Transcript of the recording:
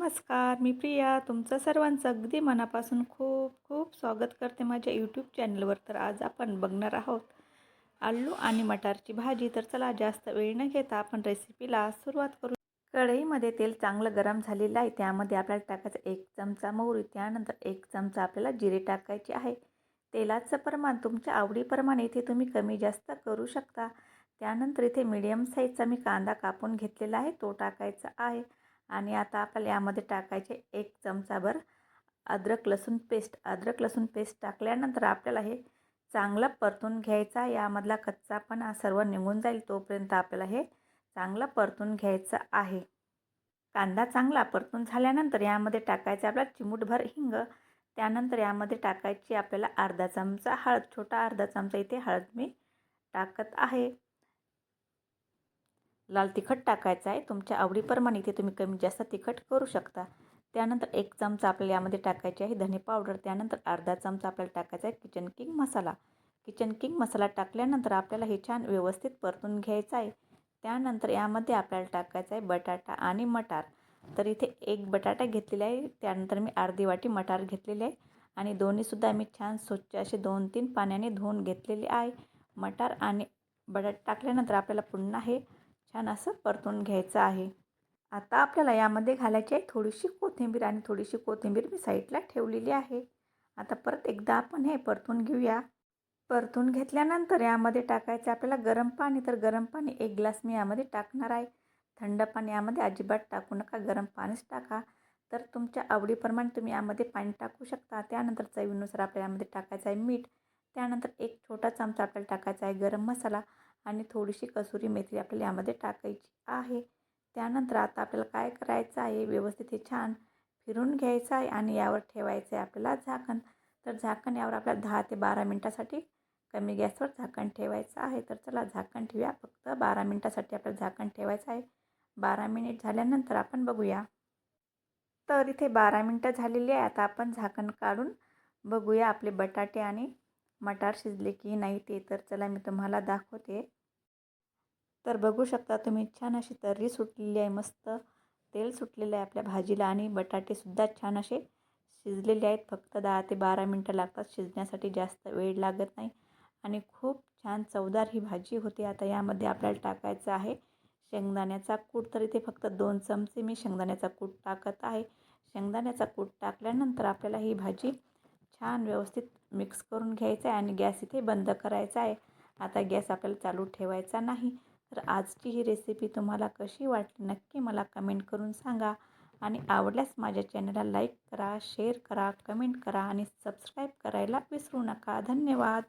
नमस्कार मी प्रिया. तुमचं सर्वांचं अगदी मनापासून खूप खूप स्वागत करते माझ्या यूट्यूब चॅनलवर तर आज आपण बघणार आहोत आलू आणि मटारची भाजी. तर चला जास्त वेळ न घेता आपण रेसिपीला सुरुवात करू. कढईमध्ये तेल चांगलं गरम झालेलं आहे. त्यामध्ये आपल्याला टाकायचं एक चमचा मोहरी त्यानंतर एक चमचा आपल्याला जिरे टाकायचे आहे. तेलाचं प्रमाण तुमच्या आवडीप्रमाणे इथे तुम्ही कमी जास्त करू शकता. त्यानंतर इथे मीडियम साईजचा मी कांदा कापून घेतलेला आहे. तो टाकायचा आहे. आणि आता आपल्याला यामध्ये टाकायचे एक चमचाभर अद्रक लसूण पेस्ट. अद्रक लसूण पेस्ट टाकल्यानंतर आपल्याला हे चांगलं परतून घ्यायचा. यामधला कच्चापणा सर्व निघून जाईल तोपर्यंत आपल्याला हे चांगलं परतून घ्यायचं आहे. कांदा चांगला परतून झाल्यानंतर यामध्ये टाकायचं आपल्याला चिमूटभर हिंग. त्यानंतर यामध्ये टाकायची आपल्याला अर्धा चमचा हळद. छोटा अर्धा चमचा इथे हळद मी टाकत आहे. लाल तिखट टाकायचं आहे. तुमच्या आवडीप्रमाणे इथे तुम्ही कमी जास्त तिखट करू शकता. त्यानंतर एक चमचा आपल्याला यामध्ये टाकायची आहे धने पावडर. त्यानंतर अर्धा चमचा आपल्याला टाकायचा आहे Kitchen King masala. Kitchen King masala टाकल्यानंतर आपल्याला हे छान व्यवस्थित परतून घ्यायचं आहे. त्यानंतर यामध्ये आपल्याला टाकायचं आहे बटाटा आणि मटार. तर इथे एक बटाटा घेतलेला आहे. त्यानंतर मी अर्धी वाटी मटार घेतलेले आहे. आणि दोन्हीसुद्धा मी छान स्वच्छ असे दोन तीन पाण्याने धुवून घेतलेले आहे. मटार आणि बटाटा टाकल्यानंतर आपल्याला पुन्हा हे छान असं परतून घ्यायचं आहे. आता आपल्याला यामध्ये घालायची आहे थोडीशी कोथिंबीर आणि थोडीशी कोथिंबीर मी साईडला ठेवलेली आहे. आता परत एकदा आपण हे परतून घेऊया. परतून घेतल्यानंतर यामध्ये टाकायचं आपल्याला गरम पाणी तर गरम पाणी एक ग्लास मी यामध्ये टाकणार आहे. थंड पाणी यामध्ये अजिबात टाकू नका गरम पाणीच टाका. तर तुमच्या आवडीप्रमाणे तुम्ही यामध्ये पाणी टाकू शकता. त्यानंतर चवीनुसार आपल्या यामध्ये टाकायचं आहे मीठ. त्यानंतर एक छोटा चमचा आपल्याला टाकायचा आहे. गरम मसाला आणि थोडीशी कसुरी मेथी आपल्याला यामध्ये टाकायची आहे. त्यानंतर आता आपल्याला काय करायचं आहे? व्यवस्थित हे छान फिरून घ्यायचं आहे आणि यावर ठेवायचं आहे आपल्याला झाकण. तर झाकण यावर आपल्याला दहा ते बारा मिनटासाठी कमी गॅसवर झाकण ठेवायचं आहे. तर चला झाकण ठेवूया. फक्त बारा मिनटासाठी आपल्याला झाकण ठेवायचं आहे. बारा मिनिट झाल्यानंतर आपण बघूया. तर इथे बारा मिनटं झालेली आहे. आता आपण झाकण काढून बघूया आपले बटाटे आणि मटार शिजले की नाही ते तर चला मी तुम्हाला दाखवते. तर बघू शकता तुम्ही छान अशी तर्री सुटलेली आहे मस्त तेल सुटलेलं आहे आपल्या भाजीला आणि बटाटेसुद्धा छान असे शिजलेले आहेत. फक्त दहा ते बारा मिनटं लागतात शिजण्यासाठी जास्त वेळ लागत नाही. आणि खूप छान चवदार ही भाजी होती. आता यामध्ये आपल्याला टाकायचं आहे शेंगदाण्याचा कूट. तर इथे फक्त दोन चमचे मी शेंगदाण्याचा कूट टाकत आहे. शेंगदाण्याचा कूट टाकल्यानंतर आपल्याला ही भाजी छान व्यवस्थित मिक्स करून घ्यायचं आहे आणि गॅस इथे बंद करायचा आहे. आता गॅस आपल्याला चालू ठेवायचा नाही. तर आजची ही रेसिपी तुम्हाला कशी वाटली नक्की मला कमेंट करून सांगा. आणि आवडल्यास माझ्या चॅनलला लाईक करा शेअर करा कमेंट करा आणि सबस्क्राईब करायला विसरू नका. धन्यवाद.